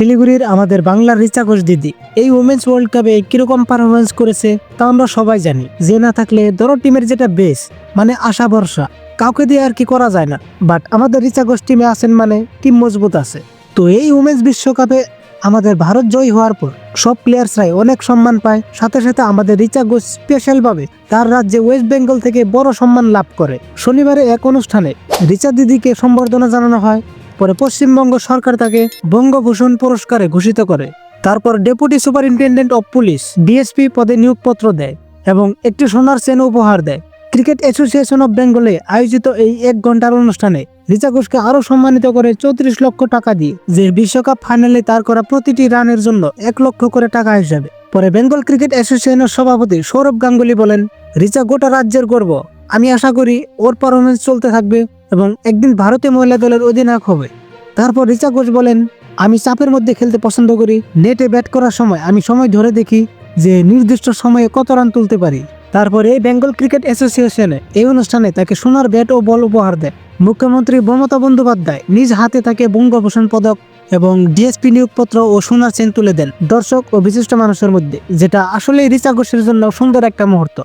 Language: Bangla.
শিলিগুড়ির আমাদের বাংলার রিচা ঘোষ দিদি। এই উমেন্স ওয়ার্ল্ড কাপে কীরকম পারফরমেন্স করেছে, তা আমরা সবাই জানি। যে না থাকলে ধরো টিমের যেটা বেস মানে আশা ভরসা, কাউকে দিয়ে আর কি করা যায় না। বাট আমাদের রিচা ঘোষ টিমে আছেন মানে টিম মজবুত আছে। তো এই উমেন্স বিশ্বকাপে আমাদের ভারত জয়ী হওয়ার পর সব প্লেয়ার্সরাই অনেক সম্মান পায়, সাথে সাথে আমাদের রিচা ঘোষ স্পেশালভাবে তার রাজ্যে ওয়েস্ট বেঙ্গল থেকে বড় সম্মান লাভ করে। শনিবারে এক অনুষ্ঠানে রিচা দিদিকে সম্বর্ধনা জানানো হয়। পরে পশ্চিমবঙ্গ সরকার তাকে বঙ্গভূষণ পুরস্কারে ঘোষিত করে। তারপর deputy superintendent of police DSP পদে নিয়োগপত্র দেয় এবং একটি সোনার চেন উপহার দেয়। ক্রিকেট অ্যাসোসিয়েশন অফ বেঙ্গলে আয়োজিত এই এক ঘণ্টার অনুষ্ঠানে রিচা ঘোষকে আরও সম্মানিত করে চৌত্রিশ লক্ষ টাকা দিয়ে যে বিশ্বকাপ ফাইনালে তার করা প্রতিটি রানের জন্য এক লক্ষ করে টাকা হিসাবে। পরে বেঙ্গল ক্রিকেট অ্যাসোসিয়েশনের সভাপতি সৌরভ গাঙ্গুলি বলেন, রিচা গোটা রাজ্যের গর্ব। আমি আশা করি ওর পারফরমেন্স চলতে থাকবে। এবং একদিন ভারতীয় মহিলা দলের অধিনায়ক হবে। তারপর রিচা ঘোষ বলেন, আমি চাপের মধ্যে খেলতে পছন্দ করি। নেটে ব্যাট করার সময় আমি সময় ধরে দেখি যে নির্দিষ্ট সময়ে কত রান তুলতে পারি। তারপরে এই বেঙ্গল ক্রিকেট অ্যাসোসিয়েশনে এই অনুষ্ঠানে তাকে সোনার ব্যাট ও বল উপহার দেয় মুখ্যমন্ত্রী মমতা বন্দ্যোপাধ্যায় নিজ হাতে তাকে বঙ্গভূষণ পদক এবং ডিএসপি নিয়োগপত্র ও সোনার চেন তুলে দেন দর্শক ও বিশিষ্ট মানুষের মধ্যে, যেটা আসলে রিচা ঘোষের জন্য সুন্দর একটা মুহূর্ত।